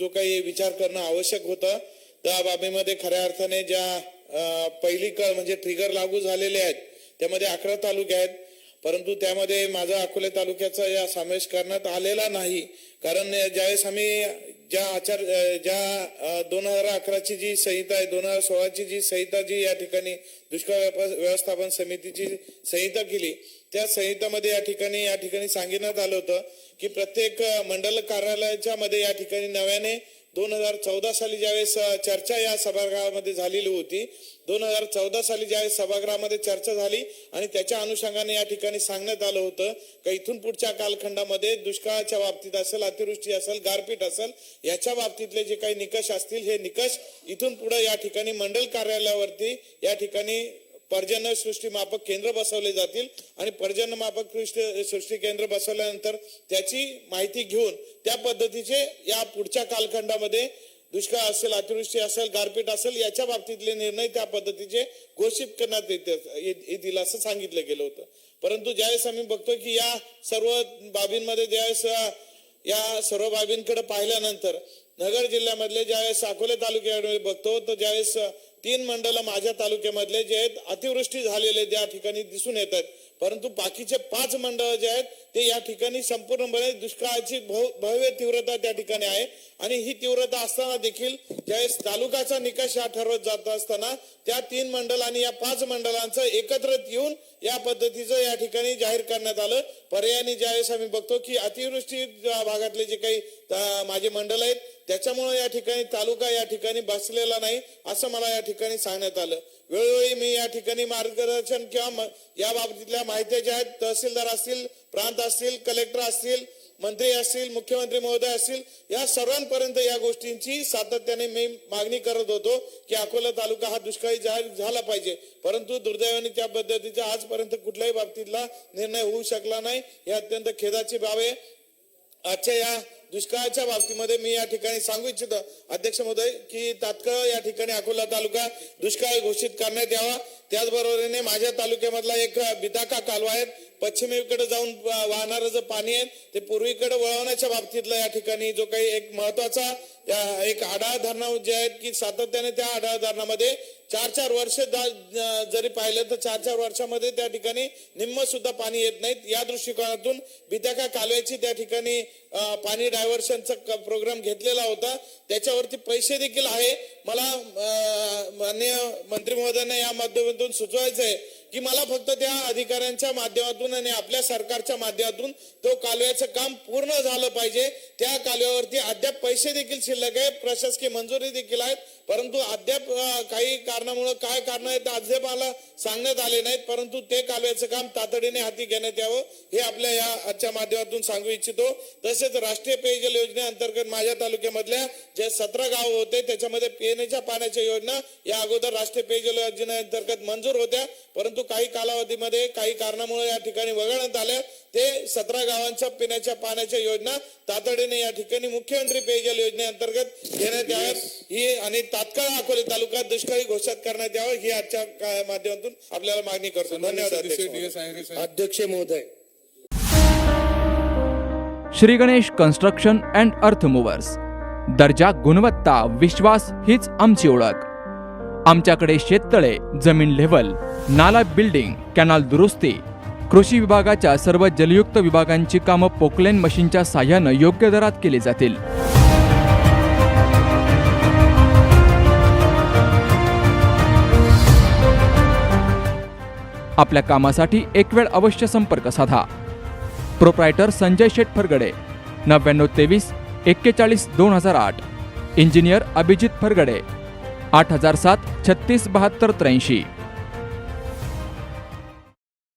जो काही विचार करणं आवश्यक होतं त्या बाबीमध्ये खऱ्या अर्थाने ज्या पहिली कळ म्हणजे ट्रिगर लागू झालेले आहेत त्यामध्ये अकरा तालुके आहेत. परंतु त्यामध्ये माझा अकोले तालुक्याचा या समावेश करण्यात आलेला नाही. कारण ज्यावेळेस आम्ही ज्या आचार ज्या दोन हजार अकराची जी संहिता आहे दोन हजार सोळाची जी संहिता जी या ठिकाणी दुष्काळ व्यवस्थापन समितीची संहिता केली त्या संहितामध्ये या ठिकाणी या ठिकाणी सांगण्यात आलं होतं की प्रत्येक मंडल कार्यालयाच्या मध्ये या ठिकाणी नव्याने दोन हजार चौदा साली ज्यावेळेस चर्चा या सभागृहामध्ये झालेली होती दोन हजार चौदा साली ज्यावेळेस सभागृहामध्ये चर्चा झाली आणि त्याच्या अनुषंगाने या ठिकाणी सांगण्यात आलं होतं का इथून पुढच्या कालखंडामध्ये दुष्काळाच्या बाबतीत असेल अतिवृष्टी असेल गारपीट असेल याच्या बाबतीतले जे काही निकष असतील हे निकष इथून पुढे या ठिकाणी मंडल कार्यालयावरती या ठिकाणी पर्जन्य सृष्टी मापक केंद्र बसवले जातील आणि पर्जन्य मापक सृष्टी केंद्र बसवल्यानंतर त्याची माहिती घेऊन त्या पद्धतीचे या पुढच्या कालखंडामध्ये दुष्काळ असेल अतिवृष्टी असेल गारपीट असेल याच्या बाबतीतले निर्णय त्या पद्धतीचे घोषित करण्यात येतील असं सांगितलं गेलं होतं. परंतु ज्यावेळेस आम्ही बघतो की या सर्व बाबींमध्ये ज्यावेळेस या सर्व बाबींकडे पाहिल्यानंतर नगर जिल्ह्यामधले ज्यावेळेस अकोले तालुक्याकडे बघतो तर ज्यावेळेस तीन मंडळ माझ्या तालुक्यामधले जे आहेत अतिवृष्टी झालेले त्या ठिकाणी दिसून येत आहेत. परंतु बाकीचे पाच मंडळ जे आहेत ते या ठिकाणी संपूर्णपणे दुष्काळाची भव्य तीव्रता त्या ठिकाणी आहे. आणि ही तीव्रता असताना देखील ज्यावेळेस तालुकाचा निकष हा ठरवत जात असताना त्या तीन मंडळ आणि या पाच मंडळांचं एकत्रित येऊन या पद्धतीचं या ठिकाणी जाहीर करण्यात आलं. पर्यायाने ज्यावेळेस आम्ही बघतो की अतिवृष्टी भागातले जे काही माझे मंडळ आहेत त्याच्यामुळे या ठिकाणी तालुका या ठिकाणी बसलेला नाही असं मला या ठिकाणी सांगण्यात आलं. वेळोवेळी मी या ठिकाणी मार्गदर्शन किंवा या बाबतीतल्या माहिती ज्या आहेत तहसीलदार असतील प्रांत असतील कलेक्टर असतील मंत्री असतील मुख्यमंत्री महोदय असतील या सर्वांपर्यंत या गोष्टींची सातत्याने मी मागणी करत होतो की अकोला तालुका हा दुष्काळी जाहीर झाला पाहिजे. परंतु दुर्दैवाने त्या पद्धतीचा आजपर्यंत कुठल्याही बाबतीतला निर्णय होऊ शकला नाही. हे अत्यंत खेदाची बाब आहे. आजच्या या दुष्काळाच्या बाबतीमध्ये मी या ठिकाणी सांगू इच्छितो अध्यक्ष महोदय की तात्काळ या ठिकाणी अकोला तालुका दुष्काळ घोषित करण्यात यावा. त्याचबरोबरीने माझ्या तालुक्यामधला एक बिदाका कालवा आहे पश्चिमेकडे जाऊन वाहणारं जे पाणी आहे ते पूर्वीकडे वळवण्याच्या बाबतीतला या ठिकाणी जो काही एक महत्त्वाचा एक आढावा धरणं जे आहेत की सातत्याने त्या आढावा धरणामध्ये चार चार वर्ष जरी पाहिलं तर चार चार वर्षामध्ये त्या ठिकाणी निम्म सुद्धा पाणी येत नाहीत. या दृष्टिकोनातून बिताका कालव्याची त्या ठिकाणी पाणी डायव्हर्शनचा प्रोग्राम घेतलेला होता. त्याच्यावरती पैसे देखील आहे. मला अं, माननीय मंत्री महोदयांना या माध्यमातून सुचवायचं आहे की मला फक्त त्या अधिकाऱ्यांच्या माध्यमातून आणि आपल्या सरकारच्या माध्यमातून तो कालव्याचं काम पूर्ण झालं पाहिजे. त्या कालव्यावरती अद्याप पैसे देखील शिल्लक आहे प्रशासकीय मंजुरी देखील आहेत. परंतु अद्याप काही कारणामुळे काय कारण आहेत ते अद्याप मला सांगण्यात आले नाहीत. परंतु ते कालव्याचं काम तातडीने हाती घेण्यात यावं हे आपल्या या आजच्या माध्यमातून सांगू इच्छितो. तसेच राष्ट्रीय पेयजल योजनेअंतर्गत माझ्या तालुक्यामधल्या जे सतरा गाव होते त्याच्यामध्ये पिण्याच्या पाण्याच्या योजना या अगोदर राष्ट्रीय पेयजल योजनेअंतर्गत मंजूर होत्या. परंतु काही कालावधीमध्ये काही कारणामुळे या ठिकाणी वगळण्यात आल्या ते सतरा गावांच्या पिण्याच्या पाण्याच्या योजना तातडीने या ठिकाणी मुख्यमंत्री पेयजल योजनेअंतर्गत घेण्यात याव्यात. ही आणि तात्काळ अकोले तालुक्यात दुष्काळी घोषित करण्यात यावं ही आजच्या माध्यमातून आपल्याला मागणी करतो. धन्यवाद अध्यक्ष महोदय. अध्यक्ष महोदय. Shri Ganesh construction and earth movers दर्जा गुणवत्ता विश्वास हीच आमची ओळख. आमच्याकडे शेततळे जमीन लेव्हल नाला बिल्डिंग कॅनाल दुरुस्ती कृषी विभागाच्या सर्व जलयुक्त विभागांची कामं पोकलेन मशीनच्या साह्यानं योग्य दरात केली जातील. आपल्या कामासाठी एक वेळ अवश्य संपर्क साधा. प्रोप्रायटर संजय शेठ फरगडे नव्याण्णव तेवीस एक्केचाळीस दोन हजार आठ. इंजिनियर अभिजित फरगडे आठ हजार सात छत्तीस बहात्तर त्र्याऐंशी.